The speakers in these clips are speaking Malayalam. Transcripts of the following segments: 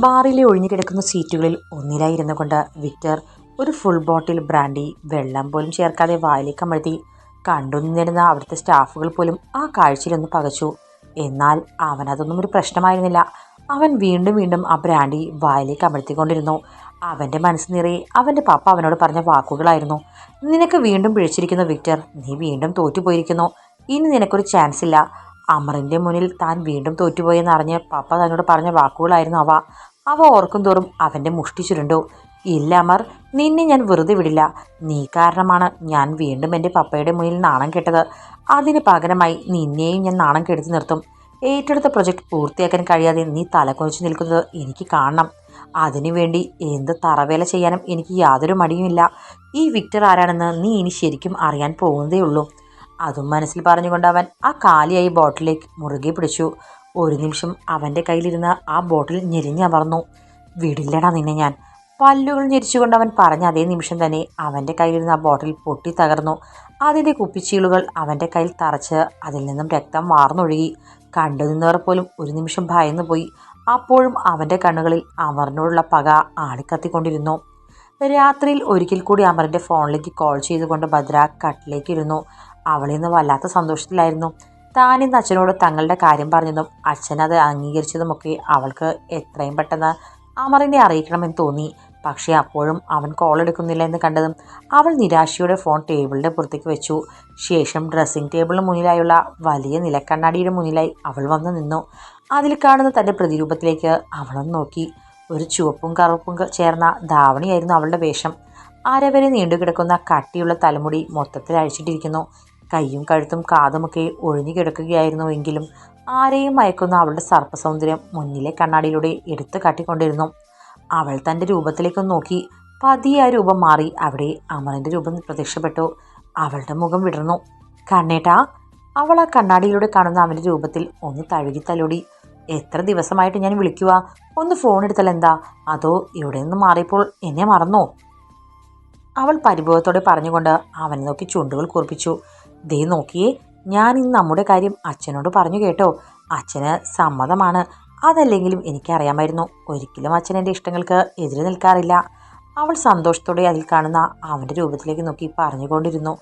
ബാറിലെ ഒഴിഞ്ഞു കിടക്കുന്ന സീറ്റുകളിൽ ഒന്നിലായിരുന്നു കൊണ്ട് വിക്ടർ ഒരു ഫുൾ ബോട്ടിൽ ബ്രാൻഡി വെള്ളം പോലും ചേർക്കാതെ വായിലേക്ക് അമഴ്ത്തി കണ്ടു നിന്നിരുന്ന അവിടുത്തെ സ്റ്റാഫുകൾ പോലും ആ കാഴ്ചയിലൊന്ന് പകച്ചു. എന്നാൽ അവൻ അതൊന്നും ഒരു പ്രശ്നമായിരുന്നില്ല. അവൻ വീണ്ടും വീണ്ടും ആ ബ്രാൻഡി വായിലേക്ക് അമഴ്ത്തിക്കൊണ്ടിരുന്നു അവന്റെ മനസ്സ് നിറയെ അവന്റെ പപ്പ അവനോട് പറഞ്ഞ വാക്കുകളായിരുന്നു. നിനക്ക് വീണ്ടും പിഴച്ചിരിക്കുന്നു വിക്ടർ. നീ വീണ്ടും തോറ്റുപോയിരിക്കുന്നു. ഇനി നിനക്കൊരു ചാൻസ് ഇല്ല. അമറിന്റെ മുന്നിൽ താൻ വീണ്ടും തോറ്റുപോയെന്ന് അറിഞ്ഞ് പപ്പ തന്നോട് പറഞ്ഞ വാക്കുകളായിരുന്നു അവ. അവ ഓർക്കും തോറും അവന്റെ മുഷ്ടി ചുരുണ്ടു. ഇല്ല അമർ നിന്നെ ഞാൻ വെറുതെ വിടില്ല. നീ കാരണമാണ് ഞാൻ വീണ്ടും എന്റെ പപ്പയുടെ മുന്നിൽ നാണം കെട്ടത്. അതിന് പകരമായി നിന്നെയും ഞാൻ നാണം കെടുത്തി നിർത്തും. ഏറ്റെടുത്ത പ്രൊജക്റ്റ് പൂർത്തിയാക്കാൻ കഴിയാതെ നീ തലകുനിച്ച് നിൽക്കുന്നത് എനിക്ക് കാണണം. അതിനുവേണ്ടി എന്ത് തറവേല ചെയ്യാനും എനിക്ക് യാതൊരു മടിയുമില്ല. ഈ വിക്ടർ ആരാണെന്ന് നീ ഇനി ശരിക്കും അറിയാൻ പോകുന്നതേ ഉള്ളൂ അതും മനസ്സിൽ പറഞ്ഞുകൊണ്ട് അവൻ ആ കാലിയായി ബോട്ടിലേക്ക് മുറുകെ പിടിച്ചു. ഒരു നിമിഷം അവന്റെ കയ്യിലിരുന്ന ആ ബോട്ടിൽ ഞെരിഞ്ഞമർന്നു വിടില്ലടാ നിന്നെ ഞാൻ. പല്ലുകൾ ഞെരിച്ചുകൊണ്ട് അവൻ പറഞ്ഞ അതേ നിമിഷം തന്നെ അവന്റെ കയ്യിലിരുന്ന ആ ബോട്ടിൽ പൊട്ടി തകർന്നു. അതിന്റെ കുപ്പിച്ചീളുകൾ അവന്റെ കയ്യിൽ തറച്ച് അതിൽ നിന്നും രക്തം വാർന്നൊഴുകി. കണ്ടു നിന്നവർ പോലും ഒരു നിമിഷം ഭയന്നു പോയി. അപ്പോഴും അവന്റെ കണ്ണുകളിൽ അമറിനോടുള്ള പക ആളിക്കത്തിക്കൊണ്ടിരുന്നു രാത്രിയിൽ ഒരിക്കൽ കൂടി അമറിന്റെ ഫോണിലേക്ക് കോൾ ചെയ്തുകൊണ്ട് ഭദ്ര കട്ടിലേക്ക് ഇരുന്നു. അവളിൽ നിന്ന് വല്ലാത്ത സന്തോഷത്തിലായിരുന്നു. താനിന്ന് അച്ഛനോട് തങ്ങളുടെ കാര്യം പറഞ്ഞതും അച്ഛൻ അത് അംഗീകരിച്ചതുമൊക്കെ അവൾക്ക് എത്രയും പെട്ടെന്ന് അമറിനെ അറിയിക്കണമെന്ന് തോന്നി. പക്ഷേ അപ്പോഴും അവൻ കോൾ എടുക്കുന്നില്ല എന്ന് കണ്ടതും അവൾ നിരാശയോടെ ഫോൺ ടേബിളിന്റെ പുറത്തേക്ക് വെച്ചു. ശേഷം ഡ്രസ്സിംഗ് ടേബിളിന് മുന്നിലായുള്ള വലിയ നിലക്കണ്ണാടിയുടെ മുന്നിലായി അവൾ വന്നു നിന്നു. അതിൽ കാണുന്ന തന്റെ പ്രതിരൂപത്തിലേക്ക് അവളൊന്ന് നോക്കി. ഒരു ചുവപ്പും കറുപ്പും ചേർന്ന ധാവണിയായിരുന്നു അവളുടെ വേഷം. അരവരെ നീണ്ടുകിടക്കുന്ന കട്ടിയുള്ള തലമുടി മൊത്തത്തിൽ അഴിച്ചിട്ടിരിക്കുന്നു. കൈയും കഴുത്തും കാതുമൊക്കെ ഒഴിഞ്ഞു കിടക്കുകയായിരുന്നു എങ്കിലും ആരെയും മയക്കുന്ന അവളുടെ സർപ്പസൗന്ദര്യം മുന്നിലെ കണ്ണാടിയിലൂടെ എടുത്തു കാട്ടിക്കൊണ്ടിരുന്നു. അവൾ തന്റെ രൂപത്തിലേക്ക് നോക്കി പതിയെ ആ രൂപം മാറി അവിടെ അമറിന്റെ രൂപം പ്രത്യക്ഷപ്പെട്ടു. അവളുടെ മുഖം വിടർന്നു. കണ്ണേട്ടാ അവൾ ആ കണ്ണാടിയിലൂടെ കാണുന്ന അവന്റെ രൂപത്തിൽ ഒന്ന് തഴുകി തലോടി. എത്ര ദിവസമായിട്ട് ഞാൻ വിളിക്കുക ഒന്ന് ഫോൺ എടുത്താൽ എന്താ? അതോ ഇവിടെ നിന്ന് മാറിയപ്പോൾ എന്നെ മറന്നോ? അവൾ പരിഭവത്തോടെ പറഞ്ഞുകൊണ്ട് അവനെ നോക്കി ചുണ്ടുകൾ കുറിപ്പിച്ചു. ദേ നോക്കിയേ ഞാൻ ഇന്ന് നമ്മുടെ കാര്യം അച്ഛനോട് പറഞ്ഞു കേട്ടോ. അച്ഛന് സമ്മതമാണ്. അതല്ലെങ്കിലും എനിക്കറിയാമായിരുന്നു ഒരിക്കലും അച്ഛൻ എന്റെ ഇഷ്ടങ്ങൾക്ക് എതിരെ നിൽക്കാറില്ല. അവൾ സന്തോഷത്തോടെ അതിൽ കാണുന്ന അവന്റെ രൂപത്തിലേക്ക് നോക്കി പറഞ്ഞുകൊണ്ടിരുന്നു.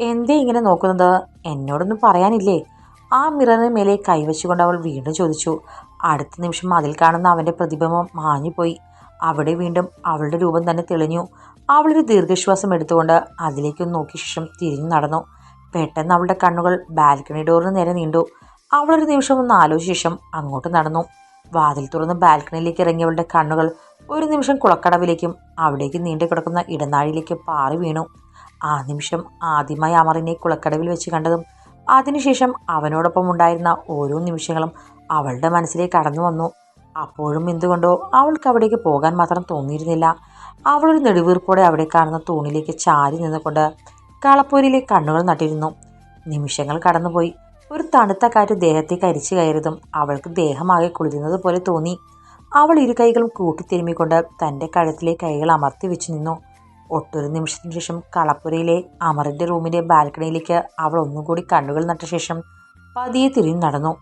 എന്തേ ഇങ്ങനെ നോക്കുന്നത്? എന്നോടൊന്നും പറയാനില്ലേ? ആ മിററിന് മേലെ കൈവച്ചുകൊണ്ട് അവൾ വീണ്ടും ചോദിച്ചു. അടുത്ത നിമിഷം അതിൽ കാണുന്ന അവന്റെ പ്രതിബിംബം മാഞ്ഞുപോയി. അവിടെ വീണ്ടും അവളുടെ രൂപം തന്നെ തെളിഞ്ഞു. അവളൊരു ദീർഘശ്വാസം എടുത്തുകൊണ്ട് അതിലേക്കൊന്ന് നോക്കിയ ശേഷം തിരിഞ്ഞു നടന്നു. പെട്ടെന്ന് അവളുടെ കണ്ണുകൾ ബാൽക്കണി ഡോറിന് നേരെ നീണ്ടു. അവളൊരു നിമിഷം ഒന്ന് ആലോചിച്ച ശേഷം അങ്ങോട്ട് നടന്നു. വാതിൽ തുറന്ന് ബാൽക്കണിയിലേക്ക് ഇറങ്ങിയവളുടെ കണ്ണുകൾ ഒരു നിമിഷം കുളക്കടവിലേക്കും അവിടേക്ക് നീണ്ടു കിടക്കുന്ന ഇടനാഴിയിലേക്ക് പാറി വീണു. ആ നിമിഷം ആദ്യമായി അമറിനെ കുളക്കടവിൽ വെച്ച് കണ്ടതും അതിനുശേഷം അവനോടൊപ്പം ഉണ്ടായിരുന്ന ഓരോ നിമിഷങ്ങളും അവളുടെ മനസ്സിലേക്ക് കടന്നു വന്നു. അപ്പോഴും എന്തുകൊണ്ടോ അവൾക്ക് അവിടേക്ക് പോകാൻ മാത്രം തോന്നിയിരുന്നില്ല. അവളൊരു നെടുവീർപ്പോടെ അവിടെ കാണുന്ന തൂണിലേക്ക് ചാരി നിന്നുകൊണ്ട് കളപ്പൂരിലേക്ക് കണ്ണുകൾ നട്ടിരുന്നു. നിമിഷങ്ങൾ കടന്നുപോയി. ഒരു തണുത്ത കാറ്റ് ദേഹത്തെ കരിച്ചു കയറിയതും അവൾക്ക് ദേഹമാകെ കുളിരുന്നത് പോലെ തോന്നി. അവൾ ഇരു കൈകളും കൂട്ടിത്തിരുമ്മിക്കൊണ്ട് തന്റെ കഴുത്തിലെ കൈകൾ അമർത്തി വെച്ചു നിന്നു. ഒട്ടൊരു നിമിഷത്തിന് ശേഷം കളപ്പുരയിലെ അമറിന്റെ റൂമിന്റെ ബാൽക്കണിയിലേക്ക് അവൾ ഒന്നുകൂടി കണ്ണുകൾ നട്ട ശേഷം പതിയെ തിരിഞ്ഞു നടന്നു.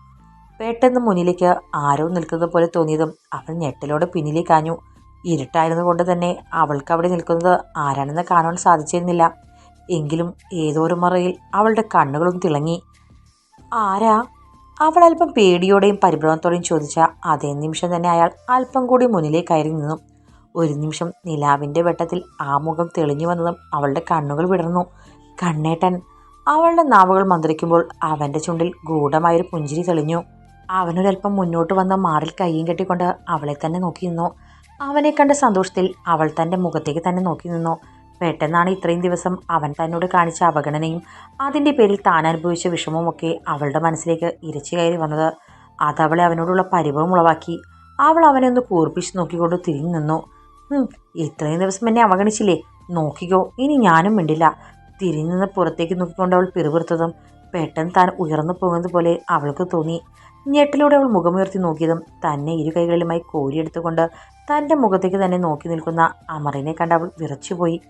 പെട്ടെന്ന് മുന്നിലേക്ക് ആരോ നിൽക്കുന്നത് പോലെ തോന്നിയതും അവൾ ഞെട്ടലോടെ പിന്നിലേക്കാഞ്ഞു ഇരുട്ടായിരുന്നു കൊണ്ട് തന്നെ അവൾക്ക് അവിടെ നിൽക്കുന്നത് ആരാണെന്ന് കാണുവാൻ സാധിച്ചിരുന്നില്ല. എങ്കിലും ഏതോരു മറയിൽ അവളുടെ കണ്ണുകളും തിളങ്ങി. ആരാ? അവൾ അല്പം പേടിയോടെയും പരിഭ്രമത്തോടെയും ചോദിച്ച അതേ നിമിഷം തന്നെ അയാൾ അല്പം കൂടി മുന്നിലേക്ക് കയറി നിന്നു. ഒരു നിമിഷം നിലാവിന്റെ വെട്ടത്തിൽ ആ മുഖം തെളിഞ്ഞു വന്നതും അവളുടെ കണ്ണുകൾ വിടർന്നു. കണ്ണേട്ടൻ അവളുടെ നാവുകൾ മന്ത്രിക്കുമ്പോൾ അവന്റെ ചുണ്ടിൽ ഗൂഢമായൊരു പുഞ്ചിരി തെളിഞ്ഞു. അവനൊരൽപ്പം മുന്നോട്ട് വന്ന മാറിൽ കൈയും കെട്ടിക്കൊണ്ട് അവളെ തന്നെ നോക്കി നിന്നു. അവനെ കണ്ട സന്തോഷത്തിൽ അവൾ തന്റെ മുഖത്തേക്ക് തന്നെ നോക്കി നിന്നു. പെട്ടെന്നാണ് ഇത്രയും ദിവസം അവൻ തന്നോട് കാണിച്ച അവഗണനയും അതിന്റെ പേരിൽ താൻ അനുഭവിച്ച വിഷമവുമൊക്കെ അവളുടെ മനസ്സിലേക്ക് ഇരച്ചു കയറി വന്നത്. അതവളെ അവനോടുള്ള പരിഭവം ഉളവാക്കി. അവൾ അവനെ ഒന്ന് കൂർപ്പിച്ച് നോക്കിക്കൊണ്ട് തിരിഞ്ഞു നിന്നു. "ഹും, ഇത്രയും ദിവസം എന്നെ അവഗണിച്ചില്ലേ? നോക്കിക്കോ ഇനി ഞാനും മിണ്ടില്ല. തിരിഞ്ഞു നിന്ന് പുറത്തേക്ക് നോക്കിക്കൊണ്ട് അവൾ പിറുപിറുത്തതും പെട്ടെന്ന് താൻ ഉയർന്നു പോകുന്നത് പോലെ അവൾക്ക് തോന്നി. ഞെട്ടിലൂടെ അവൾ മുഖമുയർത്തി നോക്കിയതും തന്നെ ഇരു കൈകളിലുമായി കോരിയെടുത്തുകൊണ്ട് തന്റെ മുഖത്തേക്ക് തന്നെ നോക്കി നിൽക്കുന്ന അമറിനെ കണ്ട് അവൾ വിറച്ചുപോയി.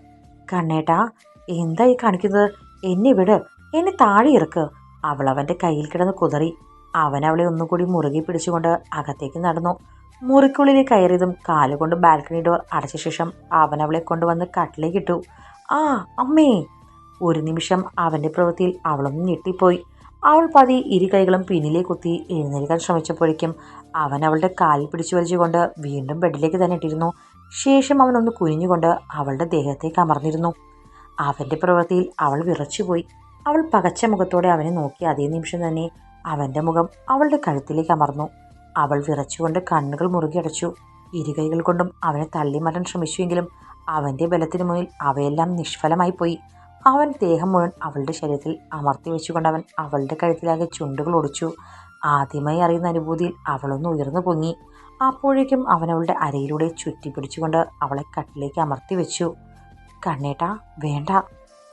കണ്ണേട്ടാ എന്തായി കാണിക്കുന്നത്? എന്നെ വിട് എന്നെ താഴെ ഇറക്ക്. അവൾ കയ്യിൽ കിടന്ന് കുതറി. അവൻ അവളെ ഒന്നുകൂടി മുറുകെ പിടിച്ചുകൊണ്ട് അകത്തേക്ക് നടന്നു. മുറിക്കുള്ളിൽ കയറിയതും കാലുകൊണ്ട് ബാൽക്കണി ഡോർ അടച്ച ശേഷം അവൻ അവളെ കൊണ്ടുവന്ന് കട്ടിലേക്ക് ഇട്ടു. ആ അമ്മേ. ഒരു നിമിഷം അവന്റെ പ്രവൃത്തിയിൽ അവളൊന്ന് ഞെട്ടിപ്പോയി. അവൾ പതി ഇരു കൈകളും പിന്നിലേക്ക് കുത്തി എഴുന്നേൽക്കാൻ ശ്രമിച്ചപ്പോഴേക്കും അവൻ അവളുടെ കാലിൽ പിടിച്ചു വലിച്ചുകൊണ്ട് വീണ്ടും ബെഡിലേക്ക് തന്നെ ഇട്ടിരുന്നു. ശേഷം അവൻ ഒന്ന് കുനിഞ്ഞുകൊണ്ട് അവളുടെ ദേഹത്തേക്ക് അമർന്നിരുന്നു. അവന്റെ പ്രവൃത്തിയിൽ അവൾ വിറച്ചുപോയി. അവൾ പകച്ച മുഖത്തോടെ അവനെ നോക്കി അതേ നിമിഷം തന്നെ അവന്റെ മുഖം അവളുടെ കഴുത്തിലേക്ക് അമർന്നു. അവൾ വിറച്ചുകൊണ്ട് കണ്ണുകൾ മുറുകി അടച്ചു. ഇരുകൈകൾ കൊണ്ടും അവനെ തള്ളി മാറ്റാൻ ശ്രമിച്ചുവെങ്കിലും അവന്റെ ബലത്തിനു മുന്നിൽ അവയെല്ലാം നിഷ്ഫലമായി പോയി. അവൻ ദേഹം മുഴുവൻ അവളുടെ ശരീരത്തിൽ അമർത്തി വെച്ചുകൊണ്ട് അവൻ അവളുടെ കഴുത്തിലാകെ ചുണ്ടുകൾ ഒടിച്ചു. ആദ്യമായി അറിയുന്ന അനുഭൂതിയിൽ അവളൊന്ന് ഉയർന്നു പൊങ്ങി. അപ്പോഴേക്കും അവൻ അവളുടെ അരയിലൂടെ ചുറ്റി പിടിച്ചുകൊണ്ട് അവളെ കട്ടിലേക്ക് അമർത്തി വെച്ചു. കണ്ണേട്ടാ വേണ്ട.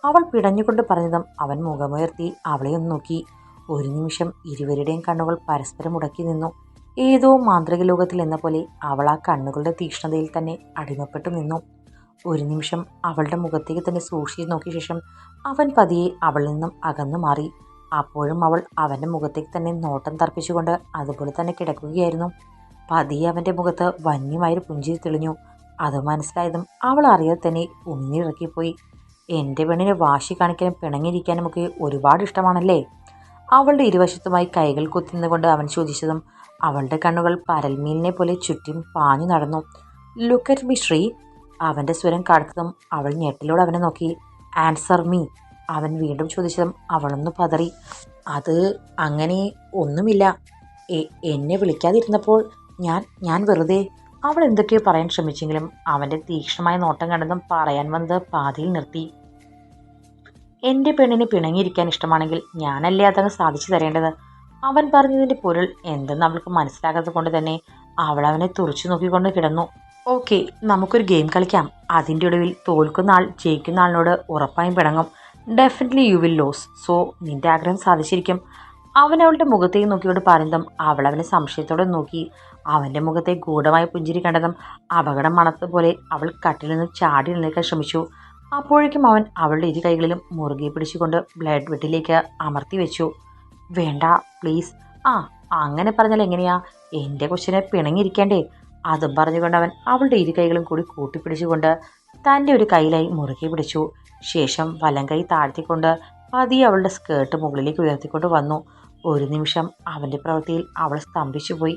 അവൾ പിടഞ്ഞുകൊണ്ട് പറഞ്ഞതും അവൻ മുഖമുയർത്തി അവളെ ഒന്ന് നോക്കി. ഒരു നിമിഷം ഇരുവരുടെയും കണ്ണുകൾ പരസ്പരം മുടക്കി നിന്നു. ഏതോ മാന്ത്രിക ലോകത്തിൽ എന്ന പോലെ അവൾ ആ കണ്ണുകളുടെ തീക്ഷ്ണതയിൽ തന്നെ അടിമപ്പെട്ടു നിന്നു. ഒരു നിമിഷം അവളുടെ മുഖത്തേക്ക് തന്നെ സൂക്ഷിച്ച് നോക്കിയ ശേഷം അവൻ പതിയെ അവളിൽ നിന്നും അകന്നു മാറി. അപ്പോഴും അവൾ അവന്റെ മുഖത്തേക്ക് തന്നെ നോട്ടം തർപ്പിച്ചുകൊണ്ട് അതുപോലെ തന്നെ കിടക്കുകയായിരുന്നു. പതിയെ അവന്റെ മുഖത്ത് വന്യമായൊരു പുഞ്ചിരി തെളിഞ്ഞു. അത് മനസ്സിലായതും അവൾ അറിയാതെ തന്നെ ഉണ്ണിയിറക്കിപ്പോയി എന്റെ പെണ്ണിനെ വാശി കാണിക്കാനും പിണങ്ങിയിരിക്കാനും ഒക്കെ ഒരുപാട് ഇഷ്ടമാണല്ലേ? അവളുടെ ഇരുവശത്തുമായി കൈകൾ കുത്തിന്നുകൊണ്ട് അവൻ ചോദിച്ചതും അവളുടെ കണ്ണുകൾ പരൽമീനിനെ പോലെ ചുറ്റും പാഞ്ഞു നടന്നു. ലുക്ക് അറ്റ് മി ശ്രീ അവന്റെ സ്വരം കടുത്തതും അവൾ ഞെട്ടിലോട് അവനെ നോക്കി. ആൻസർ മീ അവൻ വീണ്ടും ചോദിച്ചതും അവളൊന്ന് പതറി. അത് അങ്ങനെ ഒന്നുമില്ല. എന്നെ വിളിക്കാതിരുന്നപ്പോൾ ഞാൻ ഞാൻ വെറുതെ അവൾ എന്തൊക്കെയോ പറയാൻ ശ്രമിച്ചെങ്കിലും അവന്റെ തീക്ഷ്ണമായ നോട്ടം കണ്ടതും പറയാൻ വന്നത് പാതിയിൽ നിർത്തി. എന്റെ പെണ്ണിന് പിണങ്ങിയിരിക്കാൻ ഇഷ്ടമാണെങ്കിൽ ഞാനല്ലേ അതങ്ങ് സാധിച്ചു തരേണ്ടത്? അവൻ പറഞ്ഞതിന്റെ പൊരുൾ എന്തെന്ന് അവൾക്ക് മനസ്സിലാകാത്തത് കൊണ്ട് തന്നെ അവൾ അവനെ തുറച്ചു നോക്കിക്കൊണ്ട് കിടന്നു. ഓക്കെ നമുക്കൊരു ഗെയിം കളിക്കാം. അതിന്റെ ഒടുവിൽ തോൽക്കുന്ന ആൾ ജയിക്കുന്ന ആളിനോട് ഉറപ്പായും പിണങ്ങും. Definitely you will lose. So നിന്റെ ആഗ്രഹം സാധിച്ചിരിക്കും. അവൻ അവളുടെ മുഖത്തേക്ക് നോക്കിയോട് പറയുന്നതും അവൾ അവനെ സംശയത്തോടെ നോക്കി. അവന്റെ മുഖത്തെ ഗൂഢമായ പുഞ്ചിരി കണ്ടതും അപകടം മണത്തതുപോലെ അവൾ കട്ടിൽ നിന്ന് ചാടി എഴുന്നേൽക്കാൻ ശ്രമിച്ചു. അപ്പോഴേക്കും അവൻ അവളുടെ ഇരു കൈകളിലും മുറുകെ പിടിച്ചുകൊണ്ട് ബ്ലഡ് വെട്ടിലേക്ക് അമർത്തി വെച്ചു. വേണ്ട പ്ലീസ്. ആ അങ്ങനെ പറഞ്ഞാൽ എങ്ങനെയാ? എന്റെ കൊച്ചിനെ പിണങ്ങിയിരിക്കേണ്ടേ? അതും പറഞ്ഞുകൊണ്ട് അവൻ അവളുടെ ഇരു കൈകളും കൂടി കൂട്ടിപ്പിടിച്ചുകൊണ്ട് തന്റെ ഒരു കൈയിലായി മുറുകെ പിടിച്ചു. ശേഷം വലം കൈ താഴ്ത്തിക്കൊണ്ട് പതിയെ അവളുടെ സ്കേർട്ട് മുകളിലേക്ക് ഉയർത്തിക്കൊണ്ട് വന്നു. ഒരു നിമിഷം അവന്റെ പ്രവൃത്തിയിൽ അവൾ സ്തംഭിച്ചുപോയി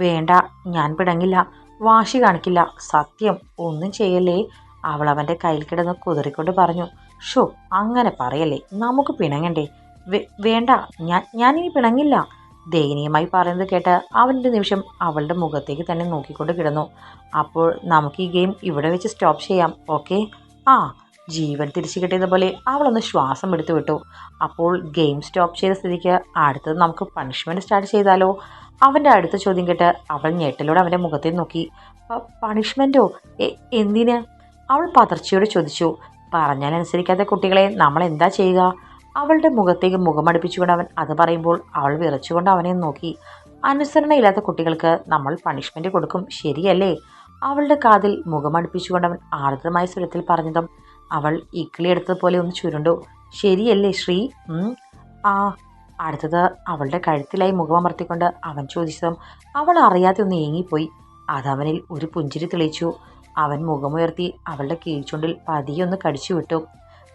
വേണ്ട ഞാൻ പിടങ്ങില്ല. വാശി കാണിക്കില്ല. സത്യം ഒന്നും ചെയ്യല്ലേ? അവൾ അവന്റെ കയ്യിൽ കിടന്ന് കുതിറിക്കൊണ്ട് പറഞ്ഞു. ഷോ അങ്ങനെ പറയല്ലേ? നമുക്ക് പിണങ്ങണ്ടേ? വേണ്ട ഞാൻ ഞാനിനി പിണങ്ങില്ല. ദയനീയമായി പറയുന്നത് കേട്ട് അവന്റെ നിമിഷം അവളുടെ മുഖത്തേക്ക് തന്നെ നോക്കിക്കൊണ്ട് കിടന്നു. അപ്പോൾ നമുക്ക് ഈ ഗെയിം ഇവിടെ വെച്ച് സ്റ്റോപ്പ് ചെയ്യാം ഓക്കെ? ആ ജീവൻ തിരിച്ചു കിട്ടിയതുപോലെ അവളൊന്ന് ശ്വാസം എടുത്തു വിട്ടു. അപ്പോൾ ഗെയിം സ്റ്റോപ്പ് ചെയ്ത സ്ഥിതിക്ക് അടുത്തത് നമുക്ക് പണിഷ്മെന്റ് സ്റ്റാർട്ട് ചെയ്താലോ? അവന്റെ അടുത്ത ചോദ്യം കേട്ട് അവൾ ഞെട്ടലോടെ അവന്റെ മുഖത്തെ നോക്കി. പണിഷ്മെന്റോ എന്തിന്? അവൾ പതർച്ചയോടെ ചോദിച്ചു. പറഞ്ഞാൽ അനുസരിക്കാത്ത കുട്ടികളെ നമ്മൾ എന്താ ചെയ്യുക? അവളുടെ മുഖത്തേക്ക് മുഖമടുപ്പിച്ചുകൊണ്ട് അവൻ അത് പറയുമ്പോൾ അവൾ വിറച്ചുകൊണ്ട് അവനെ നോക്കി. അനുസരണയില്ലാത്ത കുട്ടികൾക്ക് നമ്മൾ പണിഷ്മെന്റ് കൊടുക്കും. ശരിയല്ലേ? അവളുടെ കാതിൽ മുഖമടുപ്പിച്ചുകൊണ്ട് അവൻ ആർദ്രമായ സ്വരത്തിൽ പറഞ്ഞതും അവൾ ഇക്കിളി എടുത്തതുപോലെ ഒന്ന് ചുരുണ്ടു. ശരിയല്ലേ ശ്രീ? ആ. അടുത്തത് അവളുടെ കഴുത്തിലായി മുഖമർത്തിക്കൊണ്ട് അവൻ ചോദിച്ചതും അവൾ അറിയാതെ ഒന്ന് ഏങ്ങിപ്പോയി. അതവനിൽ ഒരു പുഞ്ചിരി തെളിയിച്ചു. അവൻ മുഖമുയർത്തി അവളുടെ കീഴ്ചുണ്ടിൽ പതിയെ ഒന്ന് കടിച്ചു വിട്ടു.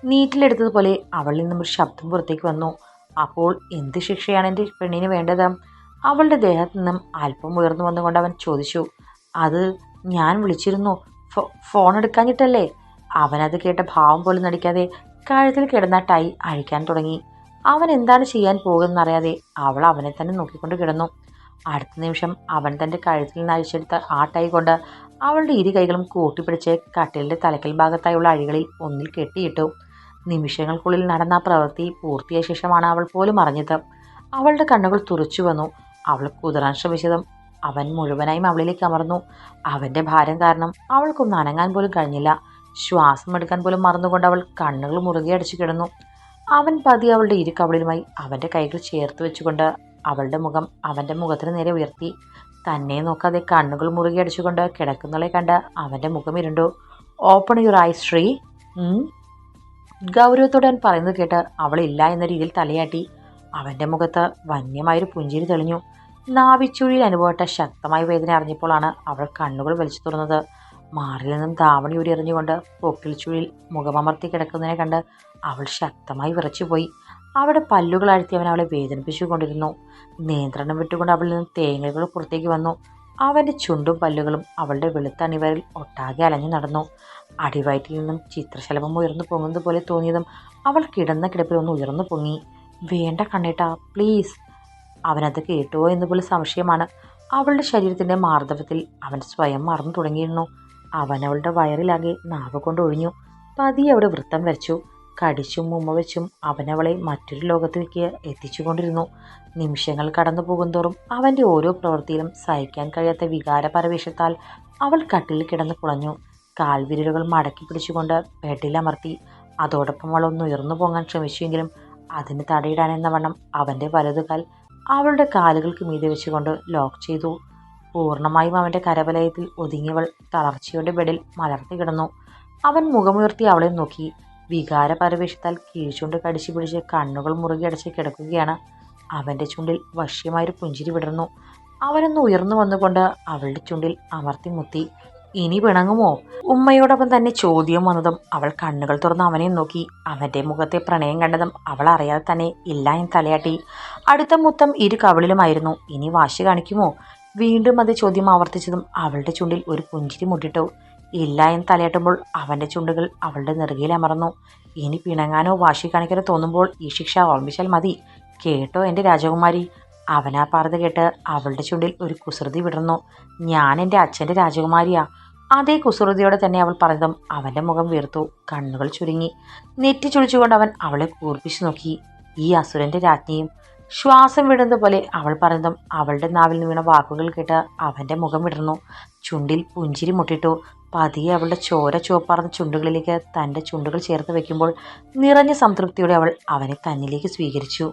നീറ്റിലെടുത്തതുപോലെ അവളിൽ നിന്നും ഒരു ശബ്ദം പുറത്തേക്ക് വന്നു. അപ്പോൾ എന്ത് ശിക്ഷയാണ് എന്റെ പെണ്ണിന് വേണ്ടത്? അവളുടെ ദേഹത്തു നിന്നും അല്പം ഉയർന്നു വന്നുകൊണ്ട് അവൻ ചോദിച്ചു. അത് ഞാൻ വിളിച്ചിരുന്നു. ഫോൺ എടുക്കാഞ്ഞിട്ടല്ലേ അവനത് കേട്ട ഭാവം പോലും നടിക്കാതെ കഴുത്തിൽ കിടന്ന ടൈ അഴിക്കാൻ തുടങ്ങി. അവൻ എന്താണ് ചെയ്യാൻ പോകുന്നറിയാതെ അവൾ അവനെ തന്നെ നോക്കിക്കൊണ്ട് കിടന്നു. അടുത്ത നിമിഷം അവൻ തന്റെ കഴുത്തിൽ നിന്ന് അഴിച്ചെടുത്ത ആ ടൈ കൊണ്ട് അവളുടെ ഇരു കൈകളും കൂട്ടിപ്പിടിച്ച് കട്ടിലിന്റെ തലക്കൽ ഭാഗത്തായുള്ള അഴികളിൽ ഒന്നിൽ കെട്ടിയിട്ടു. നിമിഷങ്ങൾക്കുള്ളിൽ നടന്ന പ്രവൃത്തി പൂർത്തിയായ ശേഷമാണ് അവൾ പോലും അറിഞ്ഞത്. അവളുടെ കണ്ണുകൾ തുറച്ചു വന്നു. അവൾ കുതിരാൻ ശ്രമിച്ചതും അവൻ മുഴുവനായും അവളിലേക്ക് അമർന്നു. അവന്റെ ഭാരം കാരണം അവൾക്കൊന്ന് അനങ്ങാൻ പോലും കഴിഞ്ഞില്ല. ശ്വാസം എടുക്കാൻ പോലും മറന്നുകൊണ്ട് അവൾ കണ്ണുകൾ മുറുകെ അടിച്ചു കിടന്നു. അവൻ പതി അവളുടെ ഇരു കവളിലുമായി അവന്റെ കൈകൾ ചേർത്ത് വെച്ചുകൊണ്ട് അവളുടെ മുഖം അവന്റെ മുഖത്തിന് നേരെ ഉയർത്തി. തന്നെ നോക്കാതെ കണ്ണുകൾ മുറുകെ അടിച്ചുകൊണ്ട് കിടക്കുന്നവളെ കണ്ട് അവന്റെ മുഖം ഇരുണ്ടു. Open your eye Shree. ഗൗരവത്തോടെ അവൻ പറയുന്നത് കേട്ട് അവൾ ഇല്ല എന്ന രീതിയിൽ തലയാട്ടി. അവന്റെ മുഖത്ത് വന്യമായൊരു പുഞ്ചിരി തെളിഞ്ഞു. നാവിച്ചുഴിയിൽ അനുഭവപ്പെട്ട ശക്തമായ വേദന അറിഞ്ഞപ്പോഴാണ് അവൾ കണ്ണുകൾ വലിച്ചു തുറന്നത്. മാറിൽ നിന്നും താവണി ഊരി എറിഞ്ഞുകൊണ്ട് പൊക്കിൽ ചുഴിൽ മുഖമമർത്തി കിടക്കുന്നതിനെ കണ്ട് അവൾ ശക്തമായി വിറച്ചുപോയി. അവിടെ പല്ലുകൾ അഴുത്തി അവൻ അവളെ വേദനിപ്പിച്ചുകൊണ്ടിരുന്നു. നിയന്ത്രണം വിട്ടുകൊണ്ട് അവളിൽ നിന്ന് തേങ്ങകൾ പുറത്തേക്ക് വന്നു. അവന്റെ ചുണ്ടും പല്ലുകളും അവളുടെ വെളുത്ത അണിവരിൽ ഒട്ടാകെ അലഞ്ഞു നടന്നു. അടിവയറ്റിൽ നിന്നും ചിത്രശലഭം ഉയർന്നു പൊങ്ങുന്നത് പോലെ തോന്നിയതും അവൾ കിടന്ന കിടപ്പിൽ ഒന്ന് ഉയർന്നു പൊങ്ങി. വേണ്ട കണ്ണേട്ടാ പ്ലീസ്. അവനത് കേട്ടുവോ എന്നുപോലെ സംശയമാണ്. അവളുടെ ശരീരത്തിന്റെ മാർദ്ദവത്തിൽ അവൻ സ്വയം മറന്നു തുടങ്ങിയിരുന്നു. അവൻ അവളുടെ വയറിലാകെ നാവ് കൊണ്ടൊഴിഞ്ഞു പതിയെ അവിടെ വൃത്തം വരച്ചു. കടിച്ചും ഉമ്മ വെച്ചും അവനവളെ മറ്റൊരു ലോകത്തേക്ക് എത്തിച്ചുകൊണ്ടിരുന്നു. നിമിഷങ്ങൾ കടന്നു പോകുന്തോറും അവന്റെ ഓരോ പ്രവൃത്തിയിലും സഹിക്കാൻ കഴിയാത്ത വികാര പരവേശത്താൽ അവൾ കട്ടിലിൽ കിടന്ന് കുളഞ്ഞു. കാൽവിരലുകൾ മടക്കി പിടിച്ചുകൊണ്ട് ബെഡിലമർത്തി അതോടൊപ്പം അവൾ ഒന്ന് ഉയർന്നു പോകാൻ ശ്രമിച്ചുവെങ്കിലും അതിന് തടയിടാനെന്ന വണ്ണം അവന്റെ വലതുകാൽ അവളുടെ കാലുകൾക്ക് മീതെ വെച്ചുകൊണ്ട് ലോക്ക് ചെയ്തു. പൂർണമായും അവന്റെ കരവലയത്തിൽ ഒതുങ്ങിയവൾ തളർച്ചയുടെ ബെഡിൽ മലർത്തി കിടന്നു. അവൻ മുഖമുയർത്തി അവളെ നോക്കി. വികാര പരവേശത്താൽ കീഴ്ചുണ്ട് കടിച്ചു പിടിച്ച് കണ്ണുകൾ മുറുകി അടച്ച് കിടക്കുകയാണ്. അവന്റെ ചുണ്ടിൽ വശ്യമായൊരു പുഞ്ചിരി വിടർന്നു. അവനൊന്ന് ഉയർന്നു വന്നുകൊണ്ട് അവളുടെ ചുണ്ടിൽ അമർത്തി മുത്തി. ഇനി പിണങ്ങുമോ? ഉമ്മയോടൊപ്പം തന്നെ ചോദ്യം വന്നതും അവൾ കണ്ണുകൾ തുറന്ന് അവനെ നോക്കി. അവന്റെ മുഖത്തെ പ്രണയം കണ്ടതും അവൾ അറിയാതെ തന്നെ ഇല്ല എന്ന് തലയാട്ടി. അടുത്ത മുത്തം ഇരു കവിളിലുമായിരുന്നു. ഇനി വാശി കാണിക്കുമോ? വീണ്ടും അത് ചോദ്യം ആവർത്തിച്ചതും അവളുടെ ചുണ്ടിൽ ഒരു പുഞ്ചിരി മുട്ടിട്ടു. ഇല്ല എന്ന് തലയാട്ടുമ്പോൾ അവന്റെ ചുണ്ടുകൾ അവളുടെ നെറുകയിൽ അമർന്നു. ഇനി പിണങ്ങാനോ വാശി കാണിക്കാനോ തോന്നുമ്പോൾ ഈ ശിക്ഷ ഓർമ്മിച്ചാൽ മതി. കേട്ടോ എന്റെ രാജകുമാരി. അവനാ പറഞ്ഞത് കേട്ട് അവളുടെ ചുണ്ടിൽ ഒരു കുസൃതി വിടർന്നു. ഞാൻ എന്റെ അച്ഛന്റെ രാജകുമാരിയാ. അതേ കുസൃതിയോടെ തന്നെ അവൾ പറഞ്ഞതും അവന്റെ മുഖം വീർത്തു. കണ്ണുകൾ ചുരുങ്ങി. നെറ്റി ചുളിച്ചുകൊണ്ട് അവൻ അവളെ കൂർപ്പിച്ചു നോക്കി. ഈ അസുരന്റെ രാജ്ഞിയും ശ്വാസം വിടുന്ന പോലെ അവൾ പറഞ്ഞതും അവളുടെ നാവിൽ നിന്ന് വീണ വാക്കുകൾ കേട്ട് അവന്റെ മുഖം വിടർന്നു. ചുണ്ടിൽ പുഞ്ചിരി മുട്ടിട്ടു. പതിയെ അവളുടെ ചോര ചുവപ്പാർന്ന ചുണ്ടുകളിലേക്ക് തന്റെ ചുണ്ടുകൾ ചേർത്ത് വയ്ക്കുമ്പോൾ നിറഞ്ഞ സംതൃപ്തിയോടെ അവൾ അവനെ തന്നിലേക്ക് സ്വീകരിച്ചു.